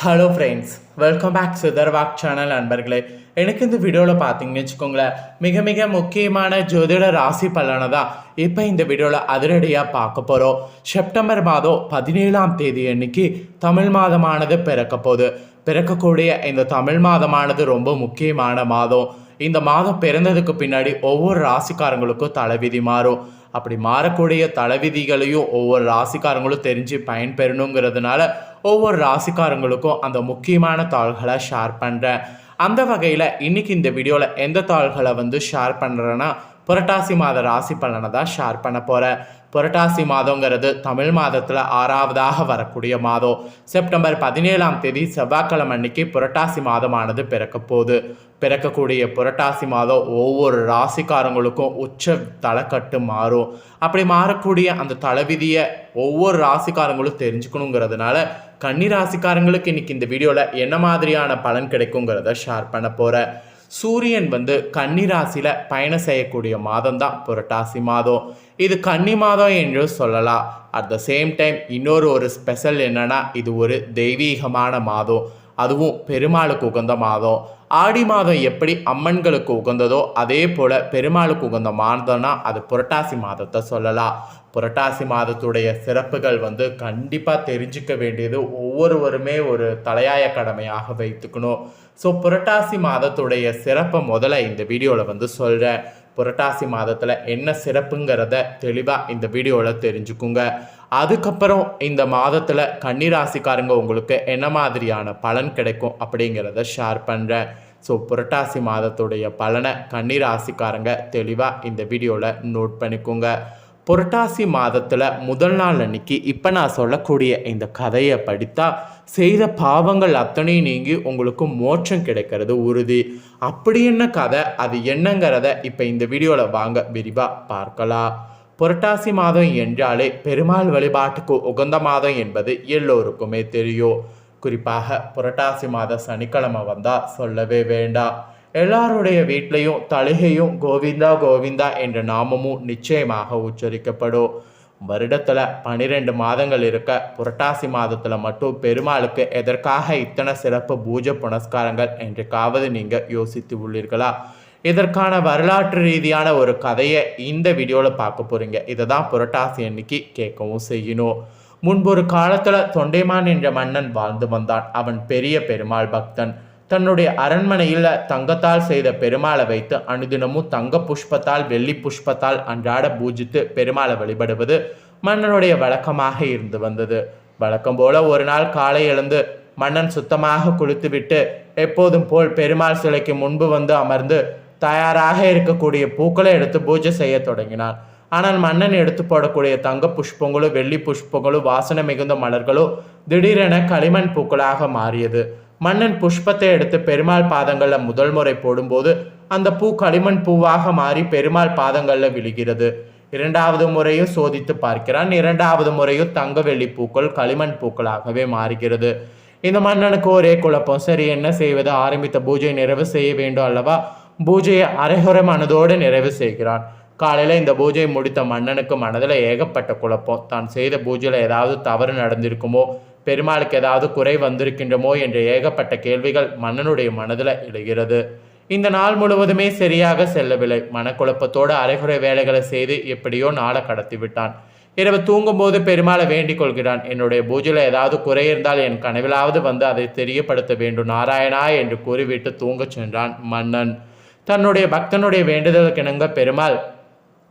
Hello friends welcome back Sudharvak channel நண்பர்களே. எனக்கு இந்த வீடியோவில் பார்த்தீங்கன்னு வச்சுக்கோங்களேன் மிக மிக முக்கியமான ஜோதிட ராசி பலனை தான் இப்போ இந்த வீடியோவில் அதிரடியாக பார்க்க போகிறோம் செப்டம்பர் மாதம் பதினேழாம் தேதி அன்னைக்கு தமிழ் மாதமானது பிறக்க போகுது. பிறக்கக்கூடிய இந்த தமிழ் மாதமானது ரொம்ப முக்கியமான மாதம். இந்த மாதம் பிறந்ததுக்கு பின்னாடி ஒவ்வொரு ராசிக்காரங்களுக்கும் தலைவிதி மாறும். அப்படி மாறக்கூடிய தலைவிதிகளையும் ஒவ்வொரு ராசிக்காரங்களும் தெரிஞ்சு பயன்பெறணுங்கிறதுனால ஒவ்வொரு ராசிக்காரங்களுக்கும் அந்த முக்கியமான தாள்களை ஷேர் பண்ணுறேன் அந்த வகையில் இன்னைக்கு இந்த வீடியோவில் எந்த தாள்களை வந்து ஷேர் பண்ணுறேன்னா புரட்டாசி மாத ராசி பலனை தான் ஷேர் பண்ண போகிறேன் புரட்டாசி மாதங்கிறது தமிழ் மாதத்தில் ஆறாவதாக வரக்கூடிய மாதம். செப்டம்பர் பதினேழாம் தேதி செவ்வாய்க்கிழமை அன்னைக்கு புரட்டாசி மாதமானது பிறக்க போகுது. பிறக்கக்கூடிய புரட்டாசி மாதம் ஒவ்வொரு ராசிக்காரங்களுக்கும் உச்ச தலைக்கட்டு மாறும். அப்படி மாறக்கூடிய அந்த தலைவிதியை ஒவ்வொரு ராசிக்காரங்களும் தெரிஞ்சுக்கணுங்கிறதுனால கன்னி ராசிக்காரங்களுக்கு இன்னைக்கு இந்த வீடியோவில் என்ன மாதிரியான பலன் கிடைக்குங்கிறத ஷேர் பண்ண போகிறேன் சூரியன் வந்து கன்னிராசியில் பயணம் செய்யக்கூடிய மாதம் தான் புரட்டாசி மாதம். இது கன்னி மாதம் என்று சொல்லலாம். அட் த சேம் டைம் இன்னொரு ஒரு ஸ்பெஷல் என்னென்னா இது ஒரு தெய்வீகமான மாதம். அதுவும் பெருமாளுக்கு உகந்த மாதம். ஆடி மாதம் எப்படி அம்மன்களுக்கு உகந்ததோ அதே போல் பெருமாளுக்கு உகந்த மாதம்னா அது புரட்டாசி மாதத்தை சொல்லலாம். புரட்டாசி மாதத்துடைய சிறப்புகள் வந்து கண்டிப்பாக தெரிஞ்சுக்க வேண்டியது ஒவ்வொருவருமே ஒரு தலையாய கடமையாக வைத்துக்கணும். ஸோ புரட்டாசி மாதத்துடைய சிறப்பை முதல்ல இந்த வீடியோவில் வந்து சொல்கிறேன் புரட்டாசி மாதத்தில் என்ன சிறப்புங்கிறத தெளிவாக இந்த வீடியோவில் தெரிஞ்சுக்குங்க. அதுக்கப்புறம் இந்த மாதத்தில் கன்னிராசிக்காரங்க உங்களுக்கு என்ன மாதிரியான பலன் கிடைக்கும் அப்படிங்கிறத ஷேர் பண்ணுறேன் ஸோ புரட்டாசி மாதத்துடைய பலனை கன்னிராசிக்காரங்க தெளிவாக இந்த வீடியோவில் நோட் பண்ணிக்கோங்க. புரட்டாசி மாதத்தில் முதல் நாள் அன்னைக்கு இப்போ நான் சொல்லக்கூடிய இந்த கதையை படித்தா செய்த பாவங்கள் அத்தனையும் நீங்கி உங்களுக்கு மோட்சம் கிடைக்கிறது உறுதி. அப்படி என்ன கதை அது என்னங்கிறத இப்போ இந்த வீடியோவில் வாங்க விரிவாக பார்க்கலாம். புரட்டாசி மாதம் என்றாலே பெருமாள் வழிபாட்டுக்கு உகந்த மாதம் என்பது எல்லோருக்குமே தெரியும். குறிப்பாக புரட்டாசி மாத சனிக்கிழமை வந்தால் சொல்லவே வேண்டாம் எல்லாருடைய வீட்லேயும் தலிகையும் கோவிந்தா கோவிந்தா என்ற நாமமும் நிச்சயமாக உச்சரிக்கப்படும். வருடத்தில் பனிரெண்டு மாதங்கள் இருக்க புரட்டாசி மாதத்தில் மட்டும் பெருமாளுக்கு எதற்காக இத்தனை சிறப்பு பூஜை புனஸ்காரங்கள் என்றைக்காவது நீங்கள் யோசித்து உள்ளீர்களா? இதற்கான வரலாற்று ரீதியான ஒரு கதையை இந்த வீடியோவில் பார்க்க போகிறீங்க இதை தான் புரட்டாசி அன்னைக்கு கேட்கவும் செய்யணும் முன்பொரு காலத்தில் தொண்டைமான் என்ற மன்னன் வாழ்ந்து வந்தான். அவன் பெரிய பெருமாள் பக்தன். தன்னுடைய அரண்மனையில் தங்கத்தால் செய்த பெருமாளை வைத்து அனுதினமும் தங்க புஷ்பத்தால் வெள்ளி புஷ்பத்தால் அன்றாட பூஜித்து பெருமாளை வழிபடுவது மன்னனுடைய வழக்கமாக இருந்து வந்தது. வழக்கம் போல ஒரு நாள் காலை எழுந்து மன்னன் சுத்தமாக குளித்துவிட்டு எப்போதும் போல் பெருமாள் சிலைக்கு முன்பு வந்து அமர்ந்து தயாராக இருக்கக்கூடிய பூக்களை எடுத்து பூஜை செய்ய தொடங்கினான் ஆனால் மன்னன் எடுத்து போடக்கூடிய தங்க புஷ்பங்களும் வெள்ளி புஷ்பங்களும் வாசனை மிகுந்த மலர்களும் திடீரென களிமண் பூக்களாக மாறியது. மன்னன் புஷ்பத்தை எடுத்து பெருமாள் பாதங்களில் முதல் முறை போடும்போது அந்த பூ களிமண் பூவாக மாறி பெருமாள் பாதங்களில் விழுகிறது. இரண்டாவது முறையும் சோதித்து பார்க்கிறான். இரண்டாவது முறையும் தங்க வெள்ளி பூக்கள் களிமண் பூக்களாகவே மாறுகிறது. இந்த மன்னனுக்கு ஒரே குழப்பம். சரி என்ன செய்வது? ஆரம்பித்த பூஜை நிறைவு செய்ய வேண்டும் அல்லவா? பூஜையை அரைகுறை மனதோடு நிறைவு செய்கிறான் காலையில் இந்த பூஜையை முடித்த மன்னனுக்கு மனதில் ஏகப்பட்ட குழப்பம். தான் செய்த பூஜையில் ஏதாவது தவறு நடந்திருக்குமோ பெருமாளுக்கு ஏதாவது குறை வந்திருக்கின்றமோ என்ற ஏகப்பட்ட கேள்விகள் மன்னனுடைய மனதில் எழுகிறது. இந்த நாள் முழுவதுமே சரியாக செல்லவில்லை. மனக்குழப்பத்தோடு அரைகுறை வேலைகளை செய்து எப்படியோ நாளை கடத்தி விட்டான். இரவு தூங்கும்போது பெருமாளை வேண்டிக் கொள்கிறான். என்னுடைய பூஜையில் ஏதாவது குறை இருந்தால் என் கனவிலாவது வந்து அதை தெரியப்படுத்த வேண்டும். நாராயணா என்று கூறிவிட்டு தூங்கச் சென்றான் மன்னன். தன்னுடைய பக்தனுடைய வேண்டுதலுக்கிணங்க பெருமாள்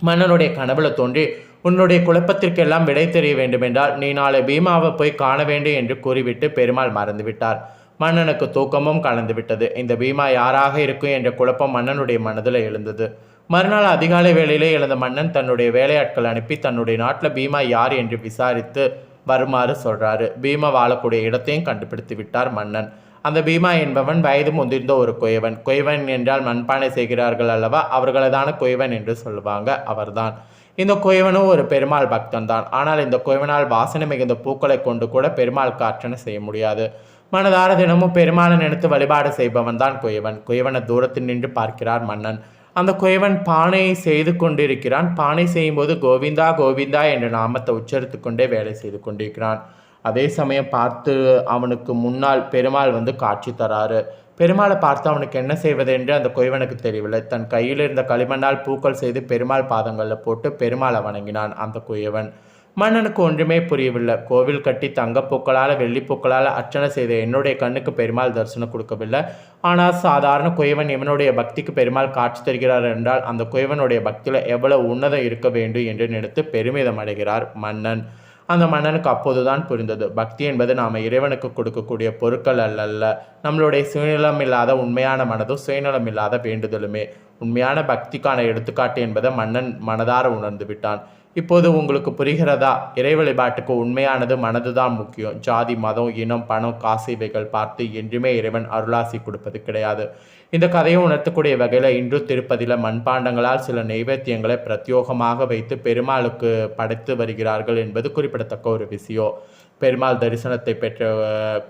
மன்னனுடைய கனவுல தோன்றி உன்னுடைய குழப்பத்திற்கெல்லாம் விடை தெரிய வேண்டுமென்றால் நீ நாளை பீமாவை போய் காண வேண்டும் என்று கூறிவிட்டு பெருமாள் மறந்துவிட்டார். மன்னனுக்கு தூக்கமும் கலந்துவிட்டது. இந்த பீமா யாராக இருக்கும் என்ற குழப்பம் மன்னனுடைய மனதில் எழுந்தது. மறுநாள் அதிகாலை வேளையிலே எழுந்த மன்னன் தன்னுடைய வேலையாட்கள் அனுப்பி தன்னுடைய நாட்டில் பீமா யார்? என்று விசாரித்து வருமாறு சொல்றாரு. பீமா வாழக்கூடிய இடத்தையும் கண்டுபிடித்து விட்டார் மன்னன். அந்த பீமா என்பவன் வயது முதிர்ந்த ஒரு குயவன். குயவன் என்றால் மண்பானை செய்கிறார்கள் அல்லவா? அவர்களதான குயவன் என்று சொல்லுவாங்க அவர்தான். இந்த குயவனும் ஒரு பெருமாள் பக்தன் தான் ஆனால் இந்த குயவனால் வாசனை மிகுந்த பூக்களை கொண்டு கூட பெருமாள் காற்றனை செய்ய முடியாது. மனதார தினமும் பெருமாளை நினைத்து வழிபாடு செய்பவன் தான் குயவன். குயவனை தூரத்தில் நின்று பார்க்கிறார் மன்னன். அந்த குயவன் பானையை செய்து கொண்டிருக்கிறான். பானை செய்யும்போது கோவிந்தா கோவிந்தா என்ற நாமத்தை உச்சரித்து கொண்டே வேலை செய்து கொண்டிருக்கிறான். அதே சமயம் பார்த்து அவனுக்கு முன்னால் பெருமாள் வந்து காட்சி தராரு பெருமாளை பார்த்து அவனுக்கு என்ன செய்வது என்று அந்த குயவனுக்கு தெரியவில்லை. தன் கையில் இருந்த களிமண்ணால் பூக்கள் செய்து பெருமாள் பாதங்களில் போட்டு பெருமாளை வணங்கினான் அந்த குயவன். மன்னனுக்கு ஒன்றுமே புரியவில்லை. கோவில் கட்டி தங்கப்பூக்களால் வெள்ளிப்பூக்களால் அர்ச்சனை செய்த என்னுடைய கண்ணுக்கு பெருமாள் தரிசனம் கொடுக்கவில்லை. ஆனால் சாதாரண குயவன் இவனுடைய பக்திக்கு பெருமாள் காட்சி தருகிறார் என்றால் அந்த குயவனுடைய பக்தியில் எவ்வளவு உன்னதம் இருக்க வேண்டும் என்று நினைத்து பெருமிதம் அடைகிறார் மன்னன். அந்த மன்னனுக்கு அப்போதுதான் புரிந்தது. பக்தி என்பது நாம் இறைவனுக்கு கொடுக்கக்கூடிய பொருட்கள் அல்லல்ல. நம்மளுடைய சுயநலம் இல்லாத உண்மையான மனதும் சுயநலம் இல்லாத வேண்டுதலுமே. உண்மையான பக்திக்கான எடுத்துக்காட்டு என்பதை மன்னன் மனதார உணர்ந்து விட்டான். இப்போது உங்களுக்கு புரிகிறதா? இறை வழிபாட்டுக்கு உண்மையானது மனதுதான் முக்கியம். ஜாதி மதம் இனம் பணம் காசு இவைகள் பார்த்து என்றுமே இறைவன் அருளாசி கொடுப்பது கிடையாது. இந்த கதையை உணர்த்தக்கூடிய வகையில் இன்று திருப்பதியில் மண்பாண்டங்களால் சில நைவேத்தியங்களை பிரத்யோகமாக வைத்து பெருமாளுக்கு படைத்து வருகிறார்கள் என்பது குறிப்பிடத்தக்க ஒரு விஷயம். பெருமாள் தரிசனத்தை பெற்ற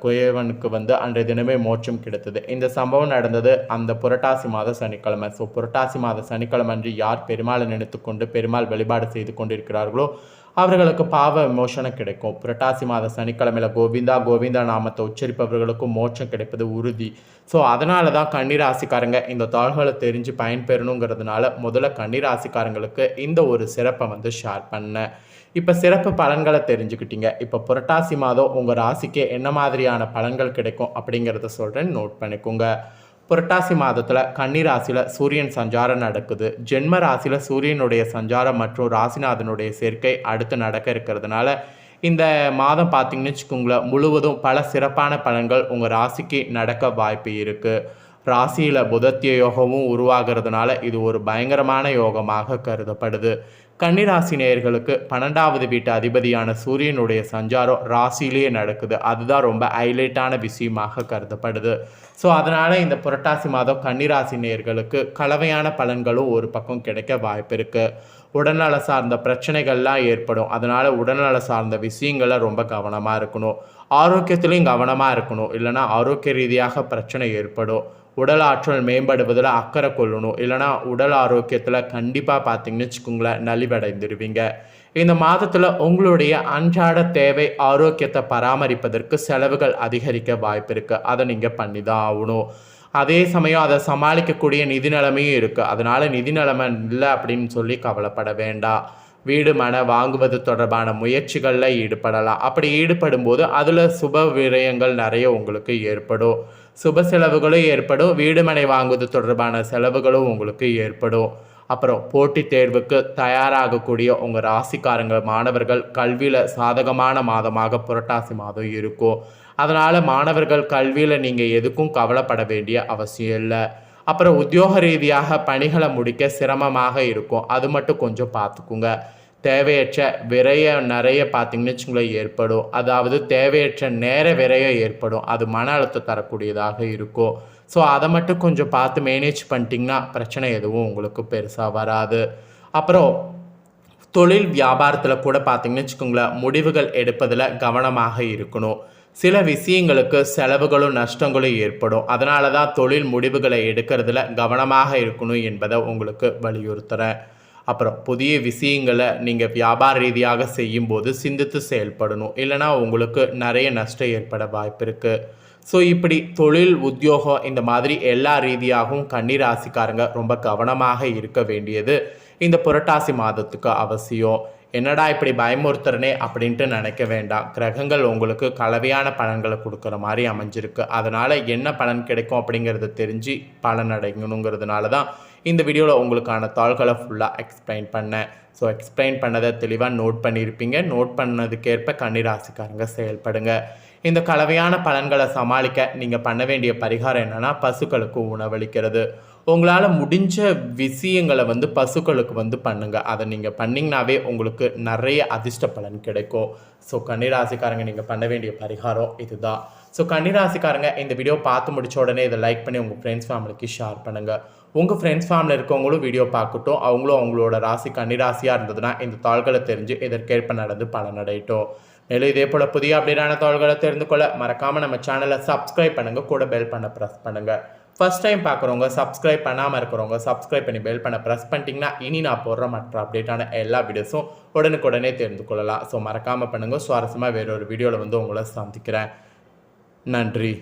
குயவனுக்கு வந்து அன்றைய தினமே மோட்சம் கிடைத்தது. இந்த சம்பவம் நடந்தது அந்த புரட்டாசி மாத சனிக்கிழமை. ஸோ புரட்டாசி மாத சனிக்கிழமை அன்று யார் பெருமாளை நினைத்து கொண்டு பெருமாள் வழிபாடு செய்து கொண்டு கொண்டிருக்கிறார்களோ அவர்களுக்கு பாவ விமோசனம் கிடைக்கும். புரட்டாசி மாத சனிக்கிழமையில் கோவிந்தா கோவிந்தா நாமத்தை உச்சரிப்பவர்களுக்கும் மோட்சம் கிடைப்பது உறுதி. ஸோ அதனால தான் கன்னிராசிக்காரங்க இந்த தாள்களை தெரிஞ்சு பயன்பெறணுங்கிறதுனால முதல்ல கன்னிராசிக்காரங்களுக்கு இந்த ஒரு சிறப்பை வந்து ஷேர் பண்ணேன் இப்போ சிறப்பு பலன்களை தெரிஞ்சுக்கிட்டீங்க. இப்போ புரட்டாசி மாதம் உங்கள் ராசிக்கு என்ன மாதிரியான பலன்கள் கிடைக்கும் அப்படிங்கிறத சொல்கிறேன் நோட் பண்ணிக்கோங்க. புரட்டாசி மாதத்தில் கன்னிராசியில் சூரியன் சஞ்சாரம் நடக்குது. ஜென்ம ராசியில் சூரியனுடைய சஞ்சாரம் மற்றும் ராசிநாதனுடைய சேர்க்கை அடுத்து நடக்க இருக்கிறதுனால இந்த மாதம் பார்த்தீங்கன்னு வச்சுக்கோங்களேன் முழுவதும் பல சிறப்பான பலன்கள் உங்கள் ராசிக்கு நடக்க வாய்ப்பு இருக்குது ராசியில் புதத்திய யோகமும் உருவாகிறதுனால இது ஒரு பயங்கரமான யோகமாக கருதப்படுது. கன்னிராசி நேயர்களுக்கு பன்னெண்டாவது வீட்டு அதிபதியான சூரியனுடைய சஞ்சாரம் ராசியிலேயே நடக்குது. அதுதான் ரொம்ப ஹைலைட்டான விஷயமாக கருதப்படுது. ஸோ அதனால் இந்த புரட்டாசி மாதம் கன்னிராசி நேயர்களுக்கு கலவையான பலன்களும் ஒரு பக்கம் கிடைக்க வாய்ப்பு இருக்குது உடல்நல சார்ந்த பிரச்சனைகள்லாம் ஏற்படும். அதனால் உடல்நல சார்ந்த விஷயங்களை ரொம்ப கவனமாக இருக்கணும். ஆரோக்கியத்துலேயும் கவனமாக இருக்கணும். இல்லைன்னா ஆரோக்கிய ரீதியாக பிரச்சனை ஏற்படும். உடல் ஆற்றல் மேம்படுவதில் அக்கறை கொள்ளணும். இல்லைனா உடல் ஆரோக்கியத்தில் கண்டிப்பாக பார்த்தீங்கன்னு வச்சுக்கோங்களேன் நலிவடைந்துருவீங்க. இந்த மாதத்தில் உங்களுடைய அன்றாட தேவை ஆரோக்கியத்தை பராமரிப்பதற்கு செலவுகள் அதிகரிக்க வாய்ப்பு இருக்குது அதை நீங்கள் பண்ணி தான் ஆகணும். அதே சமயம் அதை சமாளிக்கக்கூடிய நிதி நிலைமையும் இருக்குது அதனால் நிதி நிலைமை இல்லை அப்படின்னு சொல்லி கவலைப்பட வேண்டாம். வீடு மன வாங்குவது தொடர்பான முயற்சிகளில் ஈடுபடலாம். அப்படி ஈடுபடும் போது அதில் சுப விரயங்கள் நிறைய உங்களுக்கு ஏற்படும். சுப செலவுகளும் ஏற்படும் வீடுமனை வாங்குவது தொடர்பான செலவுகளும் உங்களுக்கு ஏற்படும். அப்புறம் போட்டித் தேர்வுக்கு தயாராகக்கூடிய உங்கள் ராசிக்காரங்க மாணவர்கள் கல்வியில் சாதகமான மாதமாக புரட்டாசி மாதம் இருக்கும். அதனால் மாணவர்கள் கல்வியில் நீங்கள் எதுக்கும் கவலைப்பட வேண்டிய அவசியம் இல்லை. அப்புறம் உத்தியோக ரீதியாக பணிகளை முடிக்க சிரமமாக இருக்கும். அது மட்டும் கொஞ்சம் பார்த்துக்குங்க. தேவையற்ற விரயம் நிறைய பார்த்திங்கன்னு வச்சுங்களேன் ஏற்படும். அதாவது தேவையற்ற நேர விரயம் ஏற்படும். அது மன அழுத்தம் தரக்கூடியதாக இருக்கும். ஸோ அதை மட்டும் கொஞ்சம் பார்த்து மேனேஜ் பண்ணிட்டிங்கன்னா பிரச்சனை எதுவும் உங்களுக்கு பெருசாக வராது. அப்புறம் தொழில் வியாபாரத்தில் கூட பார்த்தீங்கன்னு வச்சுக்கோங்களேன் முடிவுகள் எடுப்பதில் கவனமாக இருக்கணும். சில விஷயங்களுக்கு செலவுகளும் நஷ்டங்களும் ஏற்படும். அதனால தான் தொழில் முடிவுகளை எடுக்கிறதுல கவனமாக இருக்கணும் என்பதை உங்களுக்கு வலியுறுத்துகிறேன் அப்புறம் புதிய விஷயங்களை நீங்கள் வியாபார ரீதியாக செய்யும்போது சிந்தித்து செயல்படணும். இல்லைனா உங்களுக்கு நிறைய நஷ்டம் ஏற்பட வாய்ப்பு இருக்குது ஸோ இப்படி தொழில் உத்தியோகம் இந்த மாதிரி எல்லா ரீதியாகவும் கண்ணீர் ராசிக்காரங்க ரொம்ப கவனமாக இருக்க வேண்டியது இந்த புரட்டாசி மாதத்துக்கு அவசியம். என்னடா இப்படி பயமுறுத்துறனே அப்படின்ட்டு நினைக்க வேண்டாம். கிரகங்கள் உங்களுக்கு கலவையான பலன்களை கொடுக்குற மாதிரி அமைஞ்சிருக்கு. அதனால் என்ன பலன் கிடைக்கும் அப்படிங்கிறத தெரிஞ்சு பலன் அடையணுங்கிறதுனால தான் இந்த வீடியோவில் உங்களுக்கான தாள்களை ஃபுல்லாக எக்ஸ்பிளைன் பண்ணேன். ஸோ எக்ஸ்பிளைன் பண்ணதை தெளிவாக நோட் பண்ணியிருப்பீங்க நோட் பண்ணதுக்கேற்ப கன்னிராசிக்காரங்க செயல்படுங்க. இந்த கலவையான பலன்களை சமாளிக்க நீங்கள் பண்ண வேண்டிய பரிகாரம் என்னென்னா பசுக்களுக்கு உணவளிக்கிறது. உங்களால் முடிஞ்ச விஷயங்களை வந்து பசுக்களுக்கு வந்து பண்ணுங்கள் அதை நீங்கள் பண்ணிங்கனாவே உங்களுக்கு நிறைய அதிர்ஷ்ட பலன் கிடைக்கும். ஸோ கன்னிராசிக்காரங்க நீங்கள் பண்ண வேண்டிய பரிகாரம் இதுதான். ஸோ கன்னிராசிக்காரங்க இந்த வீடியோ பார்த்து முடிச்ச உடனே இதை லைக் பண்ணி உங்கள் ஃப்ரெண்ட்ஸ் ஃபேமிலிக்கு ஷேர் பண்ணுங்கள் உங்கள் ஃப்ரெண்ட்ஸ் ஃபேமிலியில் இருக்கவங்களும் வீடியோ பார்க்கட்டும். அவங்களும் அவங்களோட ராசி கன்னிராசியாக இருந்ததுன்னா இந்த தாள்களை தெரிஞ்சு இதற்கேற்ப நடந்து பலனடையட்டும் மேலும் இதே போல் புதிய அப்டேட்டான தாள்களை தெரிந்து கொள்ள மறக்காமல் நம்ம சேனலை சப்ஸ்கிரைப் பண்ணுங்கள் கூட பெல் பண்ண ப்ரெஸ் பண்ணுங்கள் ஃபர்ஸ்ட் டைம் பார்க்குறவங்க சப்ஸ்கிரைப் பண்ணாமல் இருக்கிறவங்க சப்ஸ்கிரைப் பண்ணி பெல் பண்ண ப்ரெஸ் பண்ணிட்டீங்கன்னா இனி நான் போடுற மற்ற அப்டேட்டான எல்லா வீடியோஸும் உடனுக்குடனே தெரிந்து கொள்ளலாம். ஸோ மறக்காமல் பண்ணுங்கள் சுவாரஸ்யமாக வேறொரு வீடியோவில் வந்து உங்களை சந்திக்கிறேன். நன்றி.